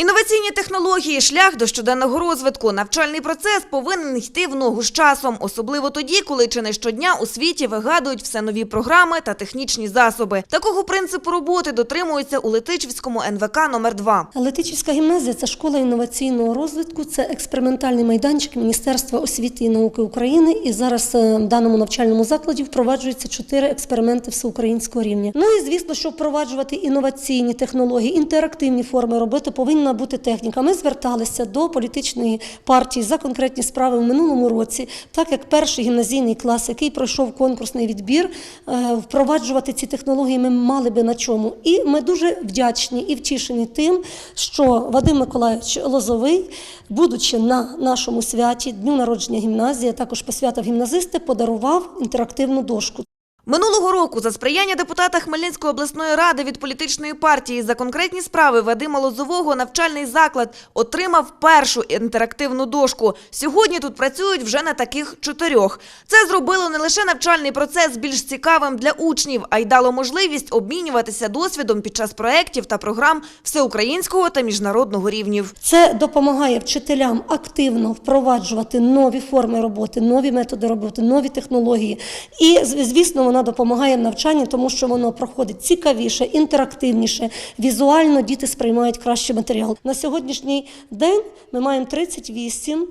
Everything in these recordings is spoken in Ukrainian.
Інноваційні технології шлях до щоденного розвитку. Навчальний процес повинен йти в ногу з часом, особливо тоді, коли чи не щодня у світі вигадують все нові програми та технічні засоби. Такого принципу роботи дотримуються у Летичівському НВК номер 2 Летичівська гімназія це школа інноваційного розвитку, це експериментальний майданчик Міністерства освіти і науки України. І зараз е, в даному навчальному закладі впроваджуються чотири експерименти всеукраїнського рівня. Ну і звісно, щоб впроваджувати інноваційні технології, інтерактивні форми роботи, повинна бути техніка. Ми зверталися до політичної партії за конкретні справи в минулому році, так як перший гімназійний клас, який пройшов конкурсний відбір, е, впроваджувати ці технології ми мали би на чому. І ми дуже вдячні і втішені тим, що Вадим Миколаївич Лозовий, будучи на нашому святі, дню народження гімназії, а також посвятив гімназисти, подарував інтерактивну дошку. Минулого року за сприяння депутата Хмельницької обласної ради від політичної партії за конкретні справи Вадима Лозового навчальний заклад отримав першу інтерактивну дошку. Сьогодні тут працюють вже на таких чотирьох. Це зробило не лише навчальний процес більш цікавим для учнів, а й дало можливість обмінюватися досвідом під час проєктів та програм всеукраїнського та міжнародного рівнів. Це допомагає вчителям активно впроваджувати нові форми роботи, нові методи роботи, нові технології. І звісно, вона допомагає в навчанні, тому що воно проходить цікавіше, інтерактивніше. Візуально діти сприймають краще матеріал. На сьогоднішній день ми маємо 38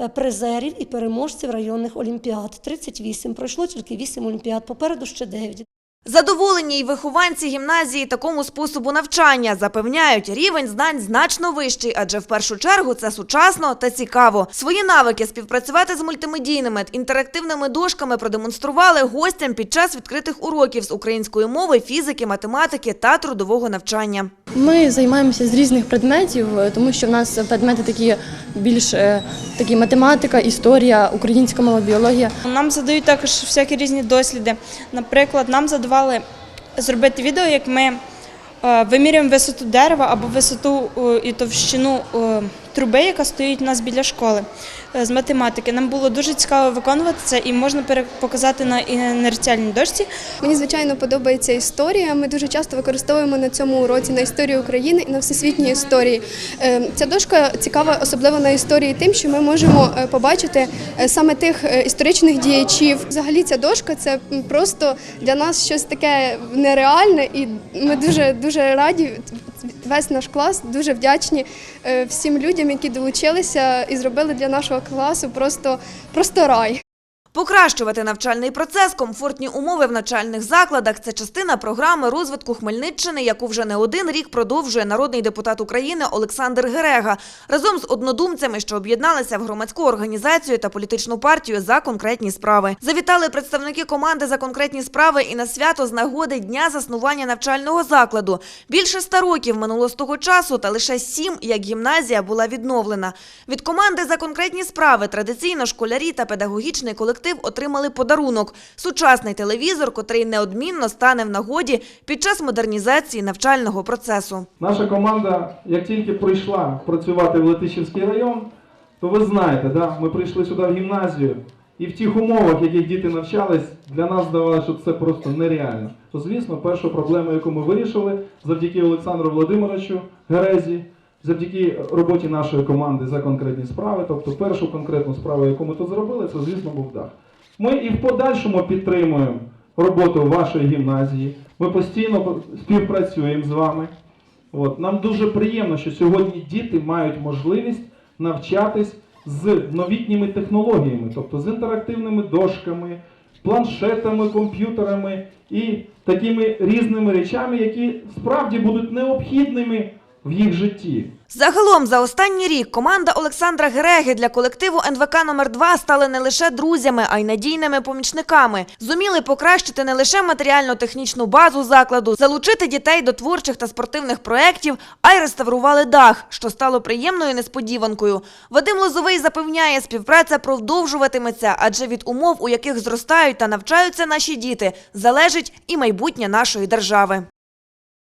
е, призерів і переможців районних олімпіад. 38. Пройшло тільки 8 олімпіад, попереду ще 9. Задоволені й вихованці гімназії такому способу навчання запевняють, рівень знань значно вищий, адже в першу чергу це сучасно та цікаво. Свої навики співпрацювати з мультимедійними інтерактивними дошками продемонстрували гостям під час відкритих уроків з української мови, фізики, математики та трудового навчання. Ми займаємося з різних предметів, е, тому що в нас предмети такі більш е, такі математика, історія, українська мова, біологія. Нам задають також всякі різні досліди. Наприклад, нам задавали зробити відео, як ми е, вимірюємо висоту дерева або висоту і товщину труби, яка стоїть у нас біля школи е, з математики. Нам було дуже цікаво виконувати це і можна показати на інерціальній дошці. Мені звичайно подобається історія. Ми дуже часто використовуємо на цьому уроці на історію України і на всесвітні історії. Е, Ця дошка цікава, особливо на історії, тим, що ми можемо е, побачити саме тих історичних діячів. Взагалі, ця дошка це просто для нас щось таке нереальне, і ми дуже дуже раді. Весь наш клас дуже вдячні е, всім людям, які долучилися і зробили для нашого класу просто, просто рай. Покращувати навчальний процес, комфортні умови в навчальних закладах – це частина програми розвитку Хмельниччини, яку вже не один рік продовжує народний депутат України Олександр Герега разом з однодумцями, що об'єдналися в громадську організацію та політичну партію за конкретні справи. Завітали представники команди за конкретні справи і на свято з нагоди дня заснування навчального закладу. Більше ста років минуло з того часу, та лише сім, як гімназія була відновлена. Від команди за конкретні справи традиційно школярі та педагогічний колектив отримали подарунок – сучасний телевізор, котрий неодмінно стане в нагоді під час модернізації навчального процесу. Наша команда, як тільки прийшла працювати в Летичівський район, то ви знаєте, да, ми прийшли сюди в гімназію, і в тих умовах, в яких діти навчались, для нас здавалося, що це просто нереально. То, звісно, першу проблему, яку ми вирішили, завдяки Олександру Володимировичу Герезі, завдяки роботі нашої команди за конкретні справи, тобто першу конкретну справу, яку ми тут зробили, це, звісно, був дах. Ми і в подальшому підтримуємо роботу вашої гімназії. Ми постійно співпрацюємо з вами. От. Нам дуже приємно, що сьогодні діти мають можливість навчатись з новітніми технологіями, тобто з інтерактивними дошками, планшетами, комп'ютерами і такими різними речами, які справді будуть необхідними в їх житті. Загалом за останній рік команда Олександра Гереги для колективу НВК номер 2 стали не лише друзями, а й надійними помічниками. Зуміли покращити не лише матеріально-технічну базу закладу, залучити дітей до творчих та спортивних проєктів, а й реставрували дах, що стало приємною несподіванкою. Вадим Лозовий запевняє, співпраця продовжуватиметься, адже від умов, у яких зростають та навчаються наші діти, залежить і майбутнє нашої держави.